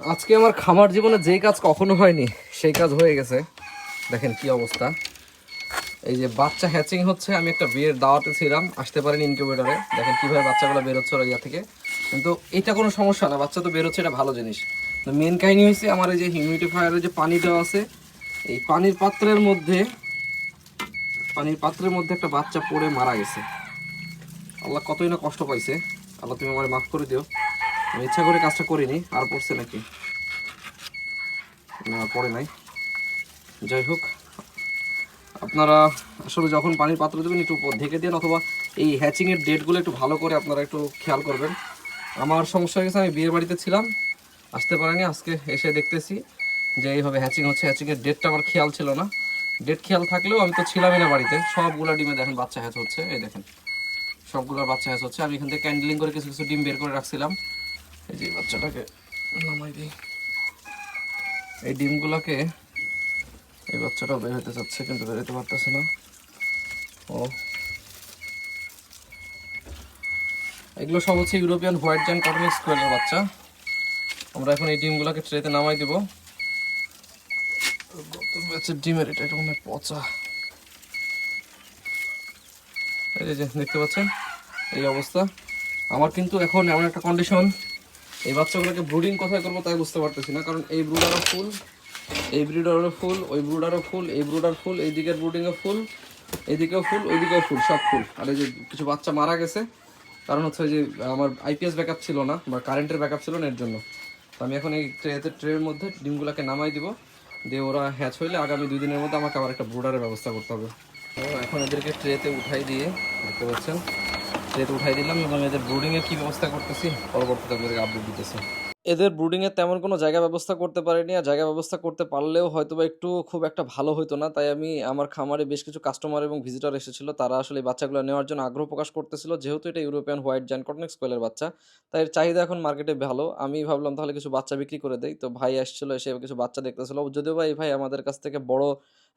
আজকে আমার খামার জীবনে যেই কাজ কখনো হয়নি, সেই কাজ হয়ে গেছে। দেখেন কি অবস্থা। এই যে বাচ্চা হ্যাচিং হচ্ছে, আমি একটা বিয়ের দাওয়াতে ছিলাম, আসতে পারেন ইনকিউবেটরে দেখেন কীভাবে বাচ্চাগুলো বেরোচ্ছে ওর ইয়া থেকে। কিন্তু এটা কোনো সমস্যা না, বাচ্চা তো বেরোচ্ছে, এটা ভালো জিনিস। তো মেন কাহিনী হয়েছে আমার এই যে হিউমিডিফায়ারের যে পানি দেওয়া আছে, এই পানির পাত্রের মধ্যে, পানির পাত্রের মধ্যে একটা বাচ্চা পড়ে মারা গেছে। আল্লাহ কতই না কষ্ট পাইছে। আল্লাহ তুমি আমার মাফ করে দিও। ইচ্ছা করে কাজটা করিনি, আর পড়ছে নাকি? না পড়ে নাই। যাই হোক, আপনারা আসলে যখন পানির পাত্র দেবেন, একটু ঢেকে দিন, অথবা এই হ্যাচিংয়ের ডেটগুলো একটু ভালো করে আপনারা একটু খেয়াল করবেন। আমার সমস্যা হয়ে গেছে, আমি বিয়ের বাড়িতে ছিলাম, আসতে পারিনি, আজকে এসে দেখতেছি যে এইভাবে হ্যাচিং হচ্ছে। হ্যাচিংয়ের ডেটটা আমার খেয়াল ছিল না। ডেট খেয়াল থাকলেও আমি তো ছিলামই না বাড়িতে। সবগুলো ডিমে দেখেন বাচ্চা হ্যাচ হচ্ছে, এই দেখেন। সবগুলোর বাচ্চা হ্যাচ হচ্ছে। আমি এখান থেকে ক্যান্ডেলিং করে কিছু কিছু ডিম বের করে রাখছিলাম। এই যে বাচ্চাটাকে নামাই দিই। এই ডিমগুলোকে এই বাচ্চাটাও বের হতে চাচ্ছে, কিন্তু বের হতে পারতেছে না। ও। এগুলো সব হচ্ছে ইউরোপিয়ান হোয়াইট জ্যান কটন স্কোয়ারের বাচ্চা। আমরা এখন এই ডিমগুলোকে ট্রেতে নামাই দিব। ডিমের এটা একটা পচা। এই যে দেখতে পাচ্ছেন? এই অবস্থা। আমার কিন্তু এখন এমন একটা কন্ডিশন এই বাচ্চাগুলোকে ব্রুডিং কোথায় করব তাই বুঝতে পারতেছি না, কারণ এই ব্রুডারও ফুল, এই ব্রুডারও ফুল, ওই ব্রুডারও ফুল, এই ব্রুডার ফুল, এই দিকের ব্রুডিংও ফুল এইদিকেও ফুল, ওইদিকেও ফুল, সব ফুল। আর এই যে কিছু বাচ্চা মারা গেছে, কারণ হচ্ছে যে আমার আইপিএস ব্যাকআপ ছিল না, বা কারেন্টের ব্যাকআপ ছিল না এর জন্য। তো আমি এখন এই ট্রেতে ট্রের মধ্যে ডিমগুলোকে নামাই দিব, দিয়ে ওরা হ্যাচ হইলে আগামী দুই দিনের মধ্যে আমাকে আবার একটা ব্রুডারের ব্যবস্থা করতে হবে। এখন এদেরকে ট্রেতে উঠাই দিয়ে, দেখতে পাচ্ছেন ট্রেতে উঠাই দিলাম। এবং এদের ব্রুডিংয়ের কী ব্যবস্থা করতেছি, পরবর্তীতে আপনাদেরকে আপডেট দিতেছি। এদের ব্রুডিংয়ের তেমন কোনো জায়গা ব্যবস্থা করতে পারিনি। আর জায়গা ব্যবস্থা করতে পারলেও হয়তো বা একটু খুব একটা ভালো হতো না। তাই আমি আমার খামারে বেশ কিছু কাস্টমার এবং ভিজিটর এসেছিল। তারা আসলে বাচ্চাগুলো নেওয়ার জন্য আগ্রহ প্রকাশ করতেছিল। যেহেতু এটা ইউরোপিয়ান হোয়াইট জ্যান কটনিক স্কোয়েলের বাচ্চা, তাই এর চাহিদা এখন মার্কেটে ভালো। আমি ভাবলাম তাহলে কিছু বাচ্চা বিক্রি করে দেই। তো ভাই আসছিল, এসে কিছু বাচ্চা দেখতেছিল। যদিও বা এই ভাই আমাদের কাছ থেকে বড়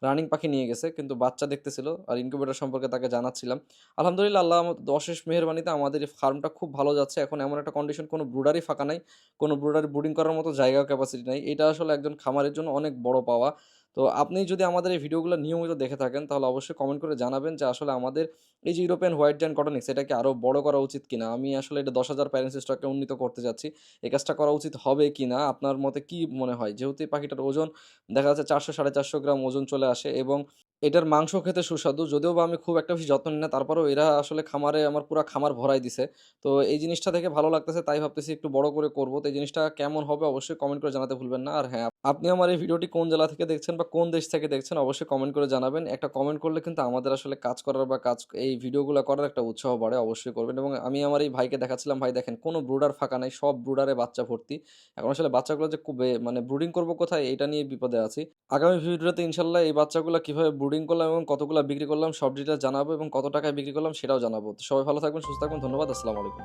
রানিং পাখি নিয়ে গেছে, কিন্তু বাচ্চা দেখতেছিল আর ইনকিউবেটর সম্পর্কে তাকে জানাচ্ছিলাম। আলহামদুলিল্লাহ, আল্লাহ অশেষ মেহরবানিতে আমাদের এই ফার্মটা খুব ভালো যাচ্ছে। এখন এমন একটা কন্ডিশন কোনো ব্রুডারই ফাঁকা নাই, কোনো ব্রুডারি ব্রুডিং করার মতো জায়গা ক্যাপাসিটি নাই। এটা আসলে একজন খামারের জন্য অনেক বড় পাওয়া। তো আপনি যদি আমাদের এই ভিডিওগুলো নিয়মিত দেখে থাকেন, তাহলে অবশ্যই কমেন্ট করে জানাবেন যে আসলে আমাদের এই যে ইউরোপিয়ান হোয়াইট জ্যান কটনিক্স এটাকে আরও বড় করা উচিত কিনা? আমি আসলে এটা দশ হাজার প্যারেন্টস স্টককে উন্নীত করতে যাচ্ছি। এই কাজটা করা উচিত হবে কি না আপনার মতে কি মনে হয়? যেহেতু এই পাখিটার ওজন দেখা যাচ্ছে চারশো সাড়ে চারশো গ্রাম ওজন চলে আসে এবং এটার মাংস খেতে সুস্বাদু, যদিও বা আমি খুব একটা বেশি যত্ন নিই না, তারপরেও এরা আসলে খামারে আমার পুরো খামার ভরাই দিছে। তো এই জিনিসটা থেকে ভালো লাগতেছে, তাই ভাবতেছি একটু বড় করে করব। তো এই জিনিসটা কেমন হবে অবশ্যই কমেন্ট করে জানাতে ভুলবেন না। আর হ্যাঁ আপনি আমার এই ভিডিওটি কোন জেলা থেকে দেখছেন বা কোন দেশ থেকে দেখছেন অবশ্যই কমেন্ট করে জানাবেন। একটা কমেন্ট করলে কিন্তু আমাদের আসলে কাজ করার বা কাজ, এই ভিডিওগুলো করার একটা উৎসাহ বাড়ে অবশ্যই করবেন। এবং আমি আমার এই ভাইকে দেখাচ্ছিলাম, ভাই দেখেন কোনো ব্রুডার ফাঁকা নাই, সব ব্রুডারে বাচ্চা ভর্তি। এখন আসলে বাচ্চাগুলো যে মানে ব্রুডিং করব কোথায়, এটা নিয়ে বিপদে আছি। আগামী ভিডিওতে ইনশাল্লাহ এই বাচ্চাগুলো কীভাবে ব্রুডিং করলাম এবং কতগুলো বিক্রি করলাম, সব ডিটেলস জানাব এবং কত টাকায় বিক্রি করলাম সেটাও জানাব। সবাই ভালো থাকবেন, সুস্থ থাকবেন, ধন্যবাদ, আসসালামু আলাইকুম।